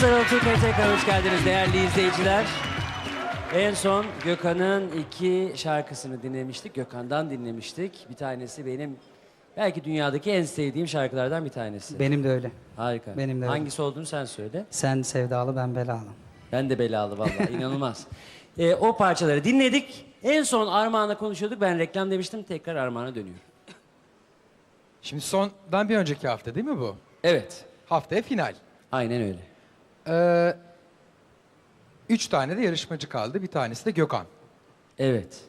Sarıl Türkiye tekrar hoş geldiniz değerli izleyiciler. En son Gökhan'ın iki şarkısını dinlemiştik. Gökhan'dan dinlemiştik. Bir tanesi benim belki dünyadaki en sevdiğim şarkılardan bir tanesi. Benim de öyle. Harika. benim de öyle. Hangisi olduğunu sen söyle. Sen sevdalı ben belalı. Ben de belalı vallahi inanılmaz. Ee, o parçaları dinledik. En son Armağan'la konuşuyorduk. Ben reklam demiştim. Tekrar Armağan'a dönüyorum. Şimdi sondan bir önceki hafta değil mi bu? Evet. Haftaya final. Aynen öyle. Ee, üç tane de yarışmacı kaldı. Bir tanesi de Gökhan. Evet.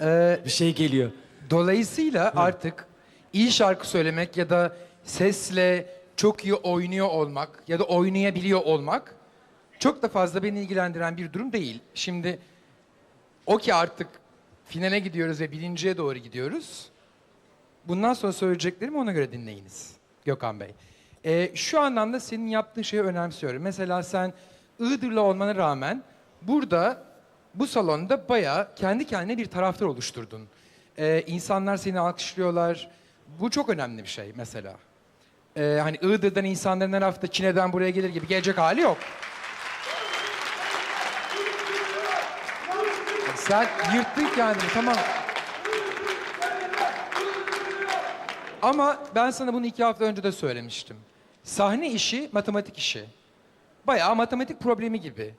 Ee, Bir şey geliyor. dolayısıyla artık iyi şarkı söylemek ya da sesle çok iyi oynuyor olmak ya da oynayabiliyor olmak çok da fazla beni ilgilendiren bir durum değil. Şimdi o ki artık finale gidiyoruz ve birinciye doğru gidiyoruz. Bundan sonra söyleyeceklerimi ona göre dinleyiniz Gökhan Bey. Ee, şu anlamda senin yaptığın şeyi önemsiyorum. Mesela sen Iğdırlı olmana rağmen burada bu salonda bayağı kendi kendine bir taraftar oluşturdun. Ee, insanlar seni alkışlıyorlar. Bu çok önemli bir şey mesela. Ee, hani Iğdır'dan insanların her hafta Çin'den buraya gelir gibi gelecek hali yok. Sen yırttın kendini tamam. Ama ben sana bunu iki hafta önce de söylemiştim. Sahne işi matematik işi. Bayağı matematik problemi gibi.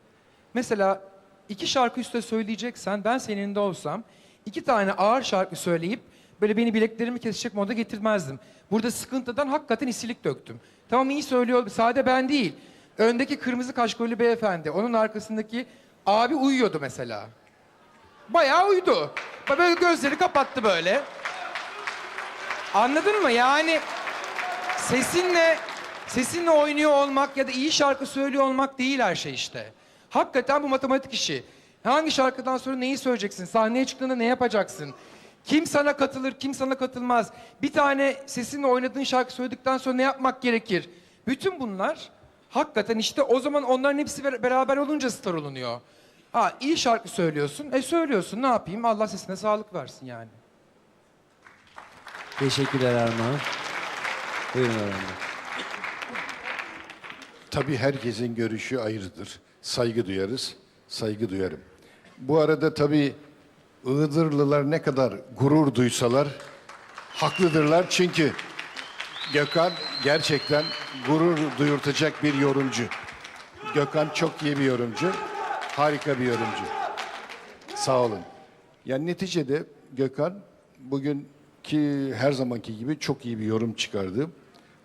Mesela iki şarkı üstte söyleyeceksen ben senin de olsam iki tane ağır şarkı söyleyip böyle beni bileklerimi kesecek moda getirmezdim. Burada sıkıntıdan hakikaten isilik döktüm. Tamam iyi söylüyor. Sade ben değil. Öndeki kırmızı kaşkolü beyefendi. Onun arkasındaki abi uyuyordu mesela. Bayağı uyudu. Böyle gözleri kapattı böyle. Anladın mı? Yani sesinle sesinle oynuyor olmak ya da iyi şarkı söylüyor olmak değil her şey işte. Hakikaten bu matematik işi. Hangi şarkıdan sonra neyi söyleyeceksin? Sahneye çıktığında ne yapacaksın? Kim sana katılır, kim sana katılmaz? Bir tane sesinle oynadığın şarkı söyledikten sonra ne yapmak gerekir? Bütün bunlar hakikaten işte o zaman onların hepsi ber- beraber olunca star olunuyor. Ha iyi şarkı söylüyorsun. E söylüyorsun ne yapayım? Allah sesine sağlık versin yani. Teşekkürler Armağan. Buyurun Bey. Tabii herkesin görüşü ayrıdır. Saygı duyarız, saygı duyarım. Bu arada tabii Iğdırlılar ne kadar gurur duysalar haklıdırlar. Çünkü Gökhan gerçekten gurur duyurtacak bir yorumcu. Gökhan çok iyi bir yorumcu, harika bir yorumcu. Sağ olun. Yani neticede Gökhan bugünkü her zamanki gibi çok iyi bir yorum çıkardı.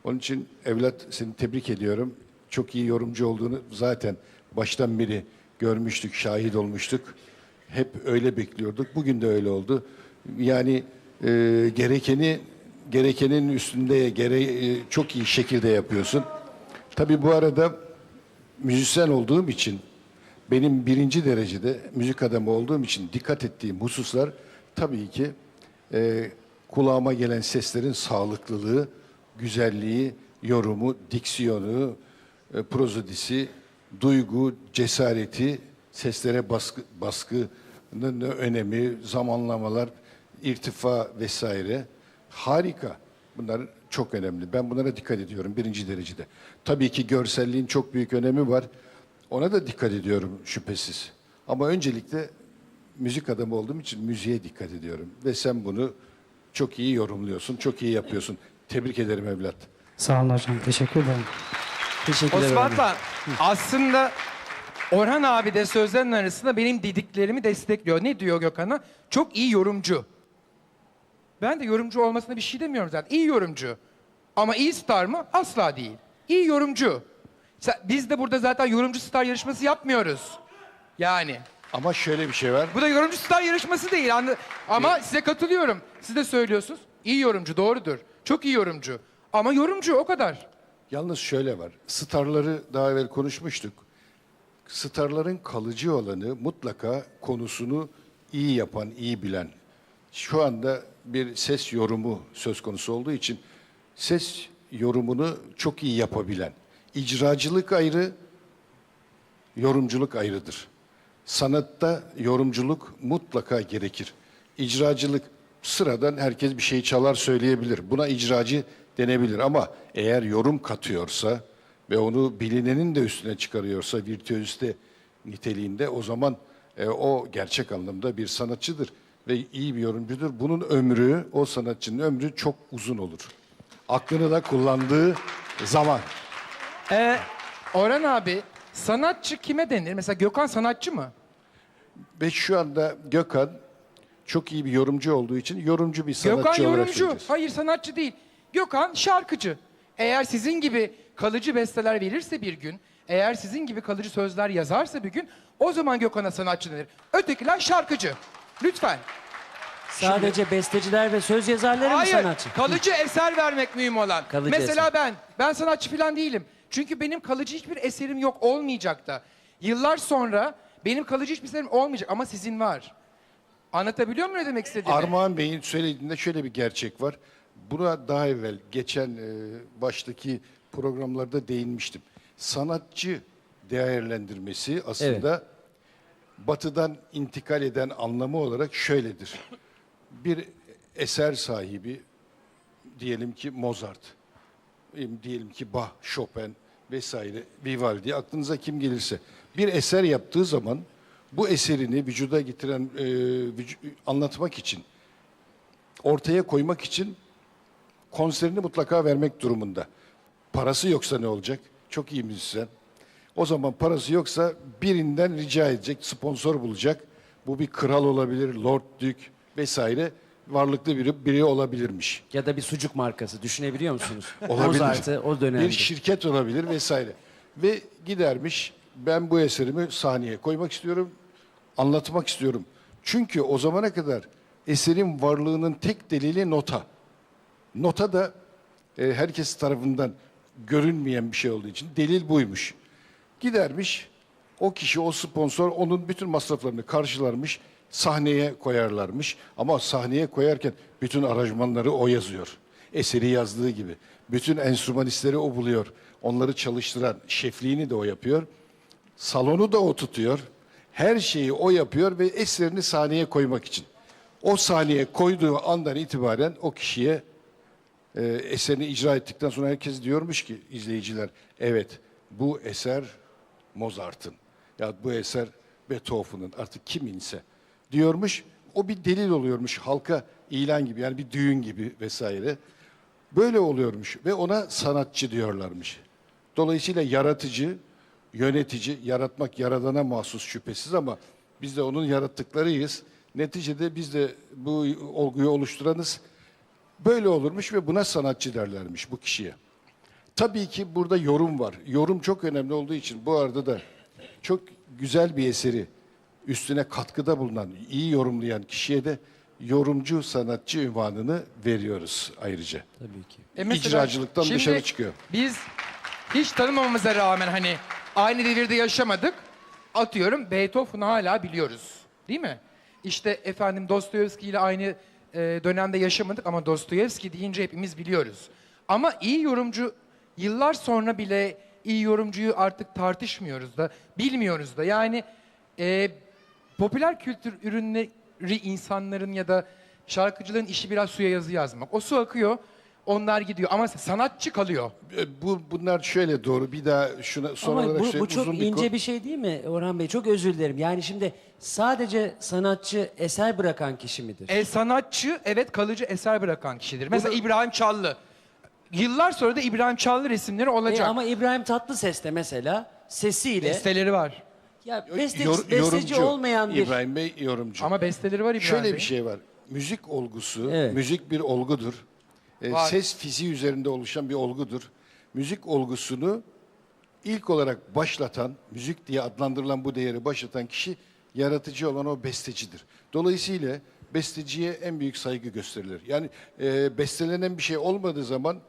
Onun için evlat seni tebrik ediyorum. Çok iyi yorumcu olduğunu zaten baştan beri görmüştük, şahit olmuştuk. Hep öyle bekliyorduk. Bugün de öyle oldu. Yani e, gerekeni gerekenin üstünde gere, e, çok iyi şekilde yapıyorsun. Tabii bu arada müzisyen olduğum için benim birinci derecede müzik adamı olduğum için dikkat ettiğim hususlar tabii ki e, kulağıma gelen seslerin sağlıklılığı, güzelliği, yorumu, diksiyonu, e, prozodisi, duygu, cesareti, seslere baskı, baskının önemi, zamanlamalar, irtifa vesaire. Harika. Bunlar çok önemli. Ben bunlara dikkat ediyorum birinci derecede. Tabii ki görselliğin çok büyük önemi var. Ona da dikkat ediyorum şüphesiz. Ama öncelikle müzik adamı olduğum için müziğe dikkat ediyorum. Ve sen bunu çok iyi yorumluyorsun, çok iyi yapıyorsun. Tebrik ederim evlat. Sağ olun hocam. Teşekkür ederim. Teşekkürler Orhan Bey. Osman aslında Orhan abi de sözlerin arasında benim dediklerimi destekliyor. Ne diyor Gökhan'a? Çok iyi yorumcu. Ben de yorumcu olmasına bir şey demiyorum zaten. İyi yorumcu. Ama iyi star mı? Asla değil. İyi yorumcu. Biz de burada zaten yorumcu star yarışması yapmıyoruz. Yani. Ama şöyle bir şey var. Bu da yorumcu star yarışması değil. Ama size katılıyorum. Siz de söylüyorsunuz. İyi yorumcu doğrudur. Çok iyi yorumcu. Ama yorumcu o kadar. Yalnız şöyle var. Starları daha evvel konuşmuştuk. Starların kalıcı olanı mutlaka konusunu iyi yapan, iyi bilen. Şu anda bir ses yorumu söz konusu olduğu için ses yorumunu çok iyi yapabilen. İcracılık ayrı, yorumculuk ayrıdır. Sanatta yorumculuk mutlaka gerekir. İcracılık sıradan herkes bir şey çalar söyleyebilir. Buna icracı denebilir ama eğer yorum katıyorsa ve onu bilinenin de üstüne çıkarıyorsa virtüözite niteliğinde o zaman e, o gerçek anlamda bir sanatçıdır ve iyi bir yorumcudur. Bunun ömrü, o sanatçının ömrü çok uzun olur. Aklını da kullandığı zaman. Ee, Orhan abi sanatçı kime denir? Mesela Gökhan sanatçı mı? Ve şu anda Gökhan çok iyi bir yorumcu olduğu için yorumcu bir sanatçı Gökhan olarak yorumcu. söyleyeceğiz. Hayır sanatçı değil. Gökhan şarkıcı. Eğer sizin gibi kalıcı besteler verirse bir gün, eğer sizin gibi kalıcı sözler yazarsa bir gün, o zaman Gökhan'a sanatçı denir. Ötekiler şarkıcı. Lütfen. Sadece besteciler ve söz yazarları mı Hayır, sanatçı? kalıcı eser vermek mühim olan. Kalıcı Mesela eser. ben, ben sanatçı falan değilim. Çünkü benim kalıcı hiçbir eserim yok, olmayacak da. Yıllar sonra benim kalıcı hiçbir eserim olmayacak ama sizin var. Anlatabiliyor muyum ne demek istediğimi? Armağan Bey'in söylediğinde şöyle bir gerçek var. Buna daha evvel geçen e, baştaki programlarda değinmiştim. Sanatçı değerlendirmesi aslında batıdan intikal eden anlamı olarak şöyledir. Bir eser sahibi diyelim ki Mozart, diyelim ki Bach, Chopin vesaire, Vivaldi aklınıza kim gelirse bir eser yaptığı zaman bu eserini vücuda getiren e, vücu- anlatmak için ortaya koymak için konserini mutlaka vermek durumunda. Parası yoksa ne olacak? Çok iyi müzisyen. O zaman parası yoksa birinden rica edecek, sponsor bulacak. Bu bir kral olabilir, lord, dük vesaire varlıklı biri, biri olabilirmiş. Ya da bir sucuk markası düşünebiliyor musunuz? Olabilir. Mozart'ı o dönemde. Bir şirket olabilir vesaire. Ve gidermiş ben bu eserimi sahneye koymak istiyorum, anlatmak istiyorum. Çünkü o zamana kadar eserin varlığının tek delili nota. Nota da e, herkes tarafından görünmeyen bir şey olduğu için delil buymuş. Gidermiş o kişi, o sponsor onun bütün masraflarını karşılarmış, sahneye koyarlarmış. Ama sahneye koyarken bütün aranjmanları o yazıyor. Eseri yazdığı gibi. Bütün enstrümanistleri o buluyor. Onları çalıştıran şefliğini de o yapıyor. Salonu da o tutuyor. Her şeyi o yapıyor ve eserini sahneye koymak için. O sahneye koyduğu andan itibaren o kişiye e, eserini icra ettikten sonra herkes diyormuş ki izleyiciler evet bu eser Mozart'ın ya bu eser Beethoven'ın artık kiminse diyormuş. O bir delil oluyormuş halka ilan gibi yani bir düğün gibi vesaire. Böyle oluyormuş ve ona sanatçı diyorlarmış. Dolayısıyla yaratıcı, yönetici, yaratmak yaradana mahsus şüphesiz ama biz de onun yarattıklarıyız. Neticede biz de bu olguyu oluşturanız. Böyle olurmuş ve buna sanatçı derlermiş bu kişiye. Tabii ki burada yorum var. Yorum çok önemli olduğu için bu arada da çok güzel bir eseri üstüne katkıda bulunan, iyi yorumlayan kişiye de yorumcu sanatçı ünvanını veriyoruz ayrıca. Tabii ki. E mesela İcracılıktan şimdi dışarı çıkıyor. Biz hiç tanımamamıza rağmen hani aynı devirde yaşamadık. Atıyorum Beethoven'u hala biliyoruz. Değil mi? İşte efendim Dostoyevski ile aynı e, dönemde yaşamadık ama Dostoyevski deyince hepimiz biliyoruz. Ama iyi yorumcu yıllar sonra bile iyi yorumcuyu artık tartışmıyoruz da, bilmiyoruz da. Yani e, popüler kültür ürünleri insanların ya da şarkıcıların işi biraz suya yazı yazmak. O su akıyor, onlar gidiyor ama sanatçı kalıyor. E, Bu bunlar şöyle doğru. Bir daha şuna son Ama olarak bu, söyleyeyim. bu çok Uzun bir ince konu. bir şey değil mi Orhan Bey? Çok özür dilerim. Yani şimdi sadece sanatçı eser bırakan kişi midir? E, sanatçı evet kalıcı eser bırakan kişidir. Mesela İbrahim Çallı. Yıllar sonra da İbrahim Çallı resimleri E, olacak. ama İbrahim Tatlıses de mesela sesiyle Besteleri var. ya beste, Yor- besteci olmayan bir İbrahim Bey yorumcu. Ama besteleri var İbrahim Şöyle Bey'in. bir şey var. Müzik olgusu, Evet. müzik bir olgudur. E, Var. ses fiziği üzerinde oluşan bir olgudur. Müzik olgusunu ilk olarak başlatan, müzik diye adlandırılan bu değeri başlatan kişi yaratıcı olan o bestecidir. Dolayısıyla besteciye en büyük saygı gösterilir. Yani e, bestelenen bir şey olmadığı zaman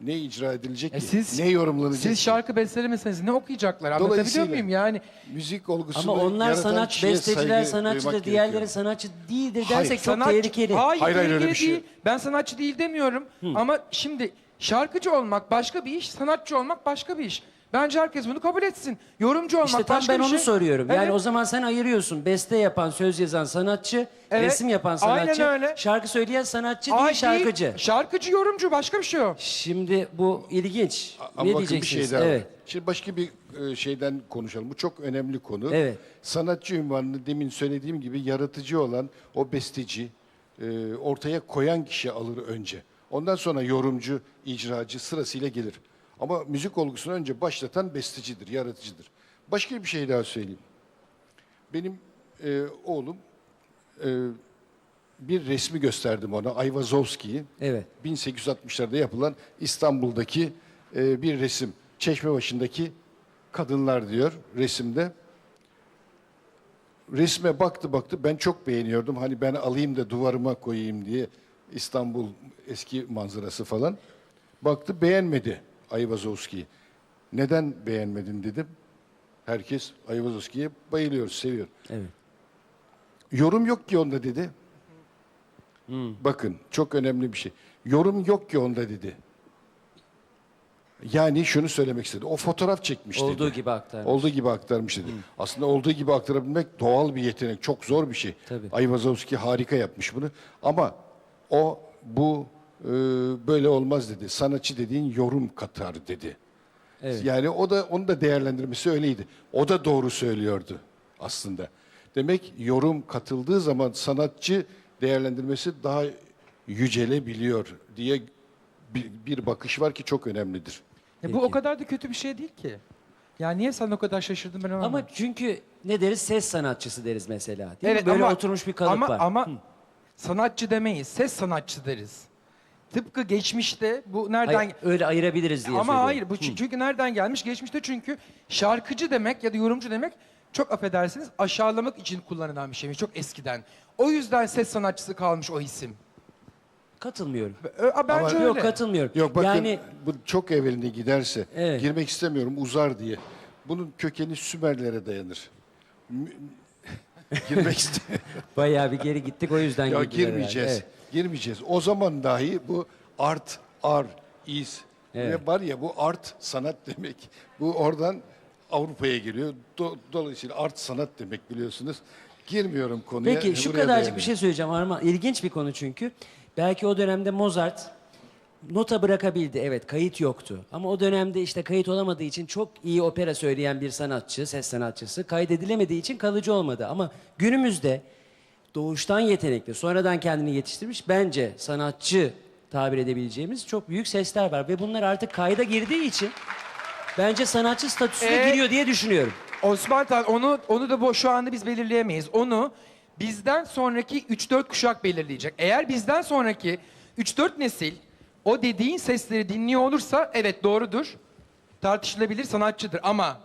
ne icra edilecek E ki? siz, ne yorumlanacak siz ki? şarkı bestelemeseniz ne okuyacaklar? Anlatabiliyor Dolayısıyla- muyum yani? Müzik olgusunu ama onlar yaratan sanat kişiye besteciler saygı sanatçıdır, duymak diğerleri gerekiyor. sanatçı değildir Hayır, dersek çok Sanatçı- tehlikeli. Hayır, Hayır, hayır, öyle bir şey değil. Ben sanatçı değil demiyorum. Ama şimdi şarkıcı olmak başka bir iş, sanatçı olmak başka bir iş. Bence herkes bunu kabul etsin. Yorumcu olmak İşte tam başka ben bir onu şey. soruyorum. Yani Evet. o zaman sen ayırıyorsun. Beste yapan, söz yazan sanatçı, Evet, resim yapan aynen sanatçı, öyle. şarkı söyleyen sanatçı Ay, değil şarkıcı. Şarkıcı, yorumcu başka bir şey o. Şimdi bu ilginç. Ama ne bakın bir diyeceksiniz? şey daha evet. Şimdi başka bir e, şeyden konuşalım. Bu çok önemli konu. Evet. Sanatçı ünvanını demin söylediğim gibi yaratıcı olan o besteci, e, ortaya koyan kişi alır önce. Ondan sonra yorumcu, icracı sırasıyla gelir. Ama müzik olgusunu önce başlatan bestecidir, yaratıcıdır. Başka bir şey daha söyleyeyim. Benim e, oğlum e, bir resmi gösterdim ona, Ayvazovski'yi. Evet. 1860'larda yapılan İstanbul'daki e, bir resim. Çeşmebaşı'ndaki kadınlar diyor resimde. Resme baktı baktı ben çok beğeniyordum. Hani ben alayım da duvarıma koyayım diye İstanbul eski manzarası falan. Baktı beğenmedi Ayvazovski'yi. Neden beğenmedin dedim. Herkes Ayvazovski'ye bayılıyor, seviyor. Evet. Yorum yok ki onda dedi. Bakın çok önemli bir şey. Yorum yok ki onda dedi. Yani şunu söylemek istedi. O fotoğraf çekmiş dedi. Olduğu gibi aktarmış. Olduğu gibi aktarmış dedi. Aslında olduğu gibi aktarabilmek doğal bir yetenek. Çok zor bir şey. Tabii. Ayvazovski harika yapmış bunu. Ama o bu e, böyle olmaz dedi. Sanatçı dediğin yorum katar dedi. Evet. Yani o da onu da değerlendirmesi öyleydi. O da doğru söylüyordu aslında. Demek yorum katıldığı zaman sanatçı değerlendirmesi daha yücelebiliyor diye bir, bir bakış var ki çok önemlidir. Ya bu Peki. o kadar da kötü bir şey değil ki. Ya niye sen o kadar şaşırdın ben anlamadım. Ama çünkü ne deriz? Ses sanatçısı deriz mesela. Değil Evet mi? Böyle ama- oturmuş bir kalıp ama, var. Ama sanatçı demeyiz, ses sanatçı deriz. Tıpkı geçmişte bu nereden... Hayır, öyle ayırabiliriz diye ama söylüyorum. hayır bu çü- çünkü nereden gelmiş? Geçmişte çünkü şarkıcı demek ya da yorumcu demek çok affedersiniz aşağılamak için kullanılan bir şeymiş çok eskiden. O yüzden ses sanatçısı kalmış o isim. Katılmıyorum. Ö- a, Bence öyle. Yok katılmıyorum. Yok bakın yani bu çok evveline giderse Evet. girmek istemiyorum uzar diye. Bunun kökeni Sümerlere dayanır. Mü- girmek istemiyorum. bayağı bir geri gittik o yüzden Ya girdiler girmeyeceğiz. herhalde. Girmeyeceğiz. O zaman dahi bu art, ar, is. Evet. Ve var ya bu art sanat demek. Bu oradan Avrupa'ya geliyor. Do- dolayısıyla art sanat demek biliyorsunuz. Girmiyorum konuya. Peki şu kadarcık bir şey söyleyeceğim Arman. İlginç bir konu çünkü. Belki o dönemde Mozart nota bırakabildi. Evet kayıt yoktu. Ama o dönemde işte kayıt olamadığı için çok iyi opera söyleyen bir sanatçı, ses sanatçısı kaydedilemediği için kalıcı olmadı. Ama günümüzde doğuştan yetenekli, sonradan kendini yetiştirmiş bence sanatçı tabir edebileceğimiz çok büyük sesler var. Ve bunlar artık kayda girdiği için bence sanatçı statüsüne Ee, giriyor diye düşünüyorum. Osman Tan onu onu da bu şu anda biz belirleyemeyiz. Onu bizden sonraki 3-4 kuşak belirleyecek. Eğer bizden sonraki 3-4 nesil o dediğin sesleri dinliyor olursa evet doğrudur. Tartışılabilir sanatçıdır ama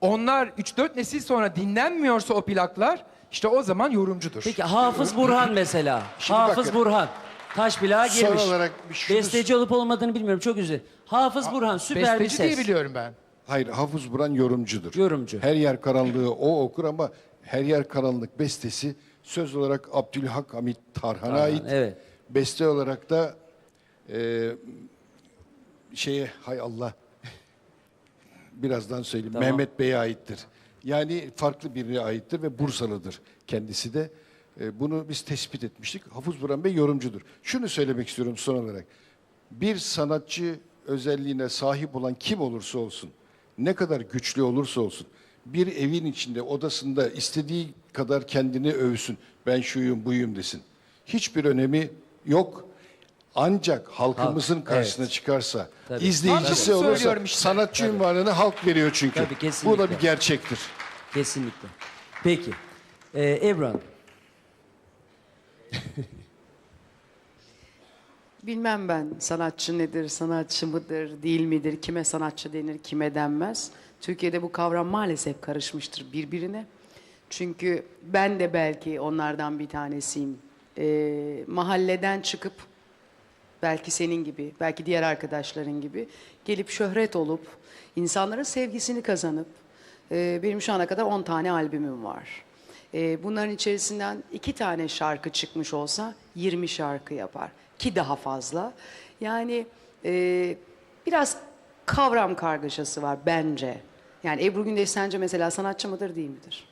onlar 3-4 nesil sonra dinlenmiyorsa o plaklar işte o zaman yorumcudur. Peki Hafız Burhan mesela. Şimdi Hafız bakın. Burhan. Taş plağa Son girmiş. olarak bir şunu- Besteci olup olmadığını bilmiyorum çok üzüldüm. Hafız Burhan süper bir Besteci diye ses. biliyorum ben. Hayır Hafız Buran yorumcudur. Yorumcu. Her yer karanlığı o okur ama her yer karanlık bestesi söz olarak Abdülhak Hamit Tarhan'a Tarhan, ait. evet. Beste olarak da e, şeye hay Allah birazdan söyleyeyim Tamam. Mehmet Bey'e aittir. Yani farklı birine aittir ve Bursalıdır kendisi de. E, bunu biz tespit etmiştik. Hafız Buran Bey yorumcudur. Şunu söylemek istiyorum son olarak. Bir sanatçı özelliğine sahip olan kim olursa olsun, ne kadar güçlü olursa olsun, bir evin içinde, odasında istediği kadar kendini övsün. Ben şuyum, buyum desin. Hiçbir önemi yok. Ancak halkımızın Halk, karşısına evet. çıkarsa, Tabii. izleyicisi Tabii. olursa Söylüyorum işte. sanatçı ünvanını halk veriyor çünkü. Tabii, Bu da kesinlikle. bir gerçektir. Kesinlikle. Peki. Ee, Ebru Hanım. Bilmem ben sanatçı nedir, sanatçı mıdır, değil midir, kime sanatçı denir, kime denmez. Türkiye'de bu kavram maalesef karışmıştır birbirine. Çünkü ben de belki onlardan bir tanesiyim. Ee, mahalleden çıkıp belki senin gibi, belki diğer arkadaşların gibi gelip şöhret olup insanların sevgisini kazanıp e, benim şu ana kadar 10 tane albümüm var. E, bunların içerisinden iki tane şarkı çıkmış olsa 20 şarkı yapar ki daha fazla. Yani e, biraz kavram kargaşası var bence. Yani Ebru Gündeş sence mesela sanatçı mıdır değil midir?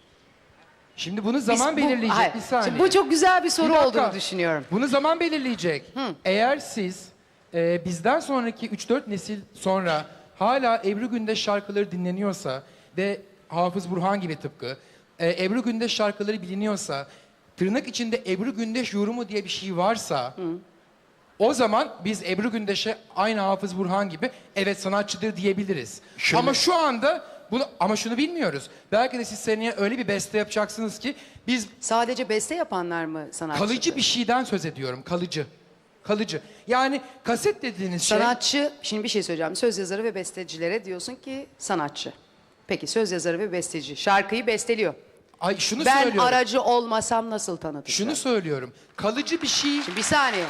Şimdi bunu Biz zaman bu- belirleyecek Hayır, bir saniye. Şimdi bu çok güzel bir soru Bir dakika. olduğunu düşünüyorum. Bunu zaman belirleyecek. Eğer siz e, bizden sonraki 3-4 nesil sonra hala Ebru Gündeş şarkıları dinleniyorsa ve Hafız Burhan gibi tıpkı e, Ebru Gündeş şarkıları biliniyorsa tırnak içinde Ebru Gündeş yorumu diye bir şey varsa o zaman biz Ebru Gündeş'e aynı Hafız Burhan gibi evet sanatçıdır diyebiliriz. Ama şu anda bunu ama şunu bilmiyoruz. Belki de siz seneye öyle bir beste yapacaksınız ki biz Sadece beste yapanlar mı sanatçı? Kalıcı bir şeyden söz ediyorum. Kalıcı. Kalıcı. Yani kaset dediğiniz şey... Sanatçı, şimdi bir şey söyleyeceğim. Söz yazarı ve bestecilere diyorsun ki sanatçı. Peki söz yazarı ve besteci. Şarkıyı besteliyor. Ay şunu ben söylüyorum. aracı olmasam nasıl tanıtacağım? Şunu söylüyorum. Kalıcı bir şey... Şimdi bir saniye.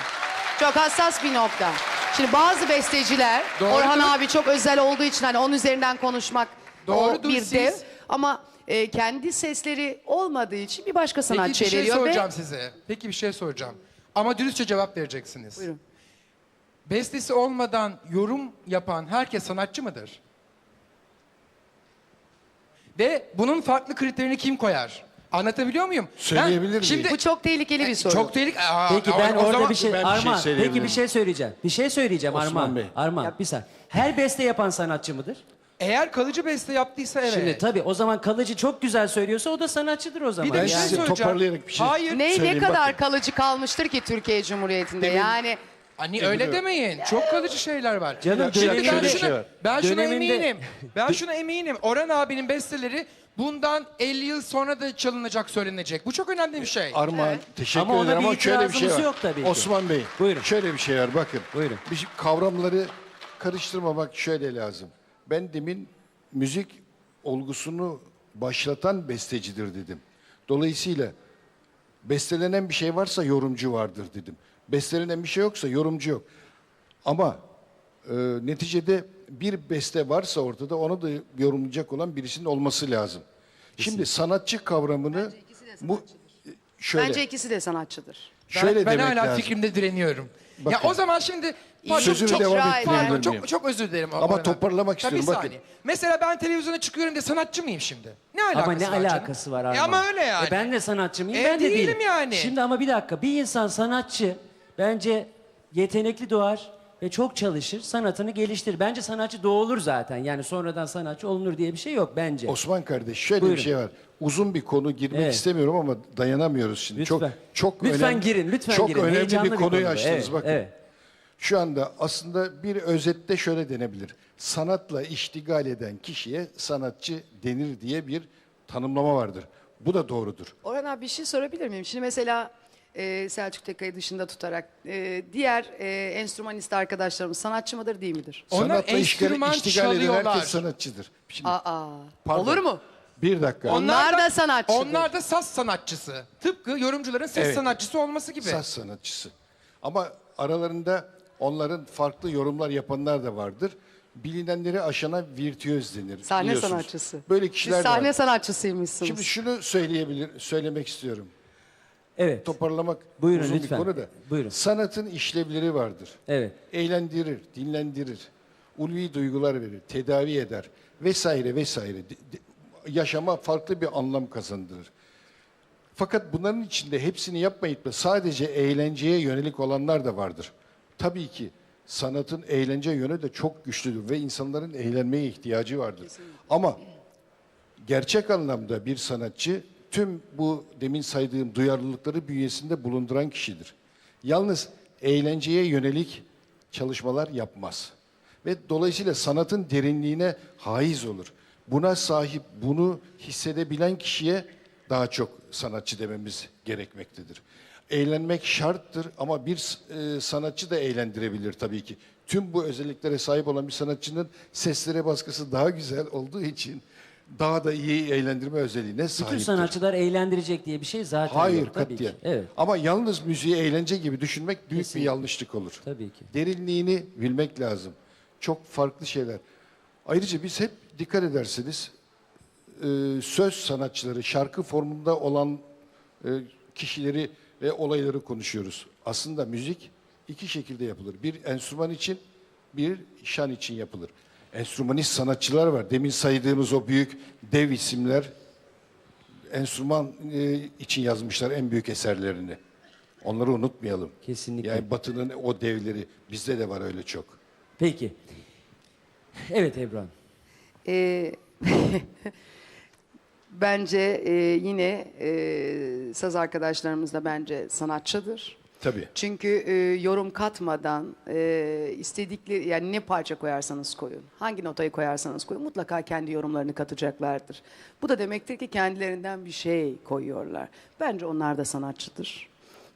Çok hassas bir nokta. Şimdi bazı besteciler, Doğrudur. Orhan abi çok özel olduğu için hani onun üzerinden konuşmak Doğrudur, bir siz- dev. Ama e, kendi sesleri olmadığı için bir başka Peki bir şey veriyor soracağım ve... size. Peki bir şey soracağım. Ama dürüstçe cevap vereceksiniz. Buyurun. Bestesi olmadan yorum yapan herkes sanatçı mıdır? Ve bunun farklı kriterini kim koyar? Anlatabiliyor muyum? Söyleyebilir miyim? Şimdi Bu çok tehlikeli bir soru. çok tehlikeli. Aa, Peki o- ben o orada zaman- bir şey ben bir şey Arman söyleyebilirim. peki bir şey söyleyeceğim. Bir şey söyleyeceğim Osman Arman. Bey. Arman bir saniye. Her beste yapan sanatçı mıdır? Eğer kalıcı beste yaptıysa evet. Şimdi tabii o zaman kalıcı çok güzel söylüyorsa o da sanatçıdır o zaman. bir de bir şey yani. size söyleyeceğim. toparlayarak bir şey- Hayır. Ne, ne Söyleyeyim, kadar bakın. kalıcı kalmıştır ki Türkiye Cumhuriyeti'nde Demin- yani Hani öyle demeyin. Çok kalıcı şeyler var. Canım, Şimdi ben şuna, şey var. ben şuna Döneminde- eminim. Ben şuna eminim. Orhan abinin besteleri bundan 50 yıl sonra da çalınacak, söylenecek. Bu çok önemli bir şey. Armağan teşekkür Ama ona ederim bir ama şöyle bir şey itirazımız var. yok tabii ki. Osman Bey. Buyurun. Şöyle bir şey var bakın. Buyurun. Bir şey- kavramları karıştırmamak şöyle lazım. Ben demin müzik olgusunu başlatan bestecidir dedim. Dolayısıyla bestelenen bir şey varsa yorumcu vardır dedim. Bestelenen bir şey yoksa yorumcu yok. Ama e, neticede bir beste varsa ortada onu da yorumlayacak olan birisinin olması lazım. Şimdi sanatçı kavramını bu şöyle bence ikisi de sanatçıdır. Ben, şöyle ben demek hala lazım. fikrimde direniyorum. Ya Bakın. o zaman şimdi pardon, Sözümü çok, devam ettirebilir pardon, miyim? çok, çok özür dilerim. Ama Orhan abi. toparlamak Ya bir istiyorum, bakın. saniye. Mesela ben televizyona çıkıyorum diye sanatçı mıyım şimdi? Ne alakası Ama var ne canım? alakası var Arman? E ama öyle yani. E ben de sanatçı mıyım? E ben de değilim yani. Şimdi ama bir dakika. Bir insan sanatçı bence yetenekli doğar ve çok çalışır, sanatını geliştirir. Bence sanatçı doğulur zaten. Yani sonradan sanatçı olunur diye bir şey yok bence. Osman kardeş şöyle Buyurun. bir şey var. Uzun bir konu girmek Evet. istemiyorum ama dayanamıyoruz şimdi. Lütfen. Çok çok lütfen önemli. girin, lütfen çok girin. önemli Heyecanlı bir konuyu konu bu. açtınız Evet, bakın. evet. Şu anda aslında bir özette şöyle denebilir. Sanatla iştigal eden kişiye sanatçı denir diye bir tanımlama vardır. Bu da doğrudur. Orhan abi bir şey sorabilir miyim? Şimdi mesela e, Selçuk Tekay'ı dışında tutarak e, diğer e, enstrümanist arkadaşlarımız sanatçı mıdır değil midir? Onlar Sanatla iştigal, enstrüman iştigal eden çalıyorlar. herkes sanatçıdır. Şimdi, Aa, pardon. olur mu? Bir dakika. Onlar da sanatçıdır. Onlar da saz sanatçısı. Tıpkı yorumcuların ses Evet. sanatçısı olması gibi. Saz sanatçısı. Ama aralarında onların farklı yorumlar yapanlar da vardır. Bilinenleri aşana virtüöz denir. Sahne biliyorsunuz. sanatçısı. Böyle kişiler Siz de sahne var. sanatçısıymışsınız. Şimdi şunu söyleyebilir, söylemek istiyorum. Evet. Toparlamak Buyurun uzun lütfen. bir konu da. Buyurun. Sanatın işlevleri vardır. Evet. Eğlendirir, dinlendirir, ulvi duygular verir, tedavi eder vesaire vesaire. De- de- yaşama farklı bir anlam kazandırır. Fakat bunların içinde hepsini yapmayıp da sadece eğlenceye yönelik olanlar da vardır. Tabii ki sanatın eğlence yönü de çok güçlüdür ve insanların eğlenmeye ihtiyacı vardır. Ama gerçek anlamda bir sanatçı tüm bu demin saydığım duyarlılıkları bünyesinde bulunduran kişidir. Yalnız eğlenceye yönelik çalışmalar yapmaz. Ve dolayısıyla sanatın derinliğine haiz olur. Buna sahip, bunu hissedebilen kişiye daha çok sanatçı dememiz gerekmektedir. Eğlenmek şarttır ama bir e, sanatçı da eğlendirebilir tabii ki. Tüm bu özelliklere sahip olan bir sanatçının seslere baskısı daha güzel olduğu için daha da iyi eğlendirme özelliğine sahiptir. Bütün sanatçılar eğlendirecek diye bir şey zaten Hayır yok. Tabii katiyen. Evet. Ama yalnız müziği eğlence gibi düşünmek büyük Kesinlikle. bir yanlışlık olur. Tabii ki. Derinliğini bilmek lazım. Çok farklı şeyler. Ayrıca biz hep dikkat ederseniz e, söz sanatçıları, şarkı formunda olan e, kişileri ve olayları konuşuyoruz. Aslında müzik iki şekilde yapılır. Bir enstrüman için, bir şan için yapılır. enstrümanist sanatçılar var. Demin saydığımız o büyük dev isimler enstrüman e, için yazmışlar en büyük eserlerini. Onları unutmayalım. Kesinlikle. Yani Batı'nın o devleri bizde de var öyle çok. Peki. Evet Ebru Hanım. Ee, bence e, yine e, saz arkadaşlarımız da bence sanatçıdır. Tabii. Çünkü e, yorum katmadan e, istedikleri yani ne parça koyarsanız koyun, hangi notayı koyarsanız koyun mutlaka kendi yorumlarını katacaklardır. Bu da demektir ki kendilerinden bir şey koyuyorlar. Bence onlar da sanatçıdır.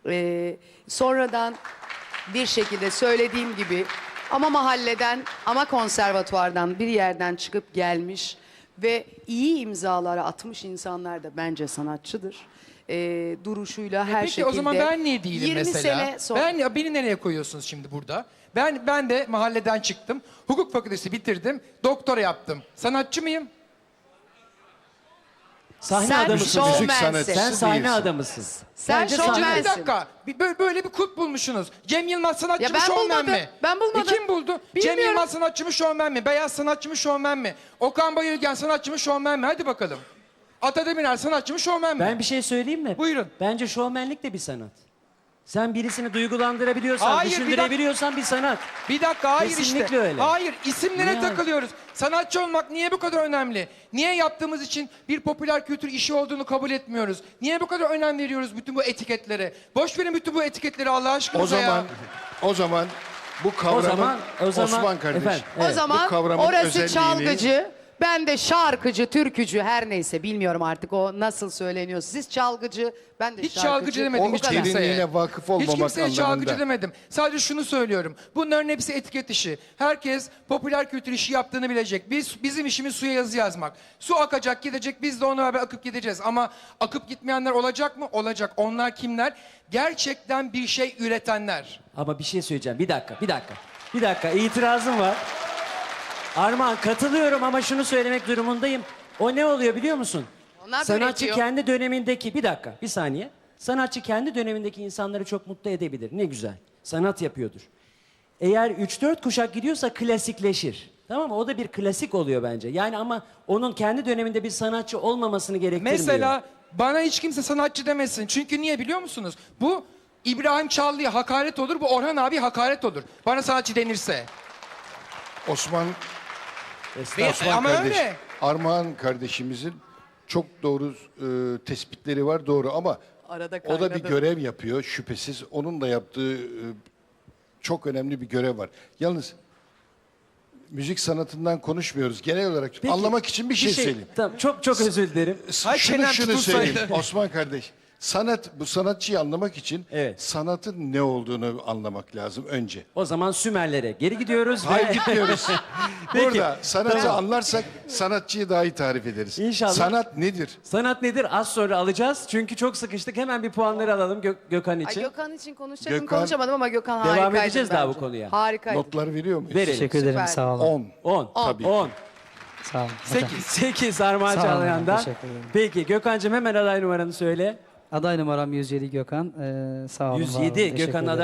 E, sonradan bir şekilde söylediğim gibi ama mahalleden ama konservatuvardan bir yerden çıkıp gelmiş ve iyi imzalara atmış insanlar da bence sanatçıdır. E, duruşuyla her Peki şekilde. o zaman ben niye değilim 20 mesela? sene sonra. Ben ya beni nereye koyuyorsunuz şimdi burada? Ben ben de mahalleden çıktım. Hukuk fakültesi bitirdim. Doktora yaptım. Sanatçı mıyım? Sahne Sen adamısın. şovmensin. Müzik sanatçısı Sen sahne değilsin. adamısın. Sen Bence şovmensin. sahne- Bir dakika. Bir, böyle, böyle bir kulp bulmuşsunuz. Cem Yılmaz sanatçı Ya mı ben şovmen bulmadım. mi? Ben bulmadım. E kim buldu? Cem Bilmiyorum. Yılmaz sanatçı mı şovmen mi? Beyaz sanatçı mı şovmen mi? Okan Bayülgen sanatçı mı şovmen mi? Hadi bakalım. Ata Demirer sanatçı mı şovmen mi? Ben bir şey söyleyeyim mi? Buyurun. Bence şovmenlik de bir sanat. Sen birisini duygulandırabiliyorsan, Hayır, bir düşündürebiliyorsan bir sanat. Bir dakika hayır Kesinlikle işte. öyle. Hayır isimlere Yani. takılıyoruz. Sanatçı olmak niye bu kadar önemli? Niye yaptığımız için bir popüler kültür işi olduğunu kabul etmiyoruz? Niye bu kadar önem veriyoruz bütün bu etiketlere? Boş verin bütün bu etiketleri Allah O aşkınıza ya. zaman o zaman bu kavramın O zaman, o zaman Osman kardeş. efendim, O evet. zaman Bu kavramın orası özelliğini- çalgıcı, ben de şarkıcı, türkücü her neyse bilmiyorum artık o nasıl söyleniyor. Siz çalgıcı, ben de Hiç şarkıcı. çalgıcı demedim O hiç kimseye. derinliğine vakıf olmamak Hiç kimseye anlamında. çalgıcı demedim. Sadece şunu söylüyorum. Bunların hepsi etiket işi. Herkes popüler kültür işi yaptığını bilecek. Biz bizim işimiz suya yazı yazmak. Su akacak gidecek biz de onunla beraber akıp gideceğiz. Ama akıp gitmeyenler olacak mı? Olacak. Onlar kimler? Gerçekten bir şey üretenler. Ama bir şey söyleyeceğim. Bir dakika, bir dakika. Bir dakika, itirazım var. Armağan katılıyorum ama şunu söylemek durumundayım. O ne oluyor biliyor musun? Onlar Sanatçı üretiyor. kendi dönemindeki, bir dakika, bir saniye. Sanatçı kendi dönemindeki insanları çok mutlu edebilir. Ne güzel. Sanat yapıyordur. Eğer 3-4 kuşak gidiyorsa klasikleşir. Tamam mı? O da bir klasik oluyor bence. Yani ama onun kendi döneminde bir sanatçı olmamasını gerektirmiyor. Mesela bana hiç kimse sanatçı demesin. Çünkü niye biliyor musunuz? Bu İbrahim Çallı'ya hakaret olur, bu Orhan abi hakaret olur. Bana sanatçı denirse. Osman Estağfurullah. Ama kardeş, öyle. Armağan kardeşimizin çok doğru e, tespitleri var doğru ama Arada o da bir kaynadı. görev yapıyor şüphesiz. Onun da yaptığı e, çok önemli bir görev var. Yalnız müzik sanatından konuşmuyoruz. Genel olarak Peki, anlamak için bir şey, söyleyeyim. Tamam, çok çok özür dilerim. Şunu çenem şunu söyleyeyim Osman kardeş. Sanat bu sanatçıyı anlamak için Evet. sanatın ne olduğunu anlamak lazım önce. O zaman Sümerlere geri gidiyoruz. Hayır ve- gitmiyoruz. Peki, Burada sanatı tamam. anlarsak sanatçıyı daha iyi tarif ederiz. İnşallah. Sanat nedir? Sanat nedir? Az sonra alacağız. Çünkü çok sıkıştık. Hemen bir puanları alalım Gö- Gökhan Ay, için. Gökhan için konuşacaktım Gökhan- konuşamadım ama Gökhan Devam harikaydı edeceğiz daha bu konuya. Harikaydı. Notlar veriyor muyuz? Verelim. Teşekkür ederim. Süper. Sağ olun. 10. 10. Tabii. 10. Sağ olun. hocam. 8. 8 Armağan Sağ olun, Çağlayan'dan. teşekkür ederim. Peki Gökhan'cığım hemen aday numaranı söyle. Aday numaram 107 Gökhan. Ee, sağ olun. var olun. 107 Teşekkür Gökhan'ın ederim. aday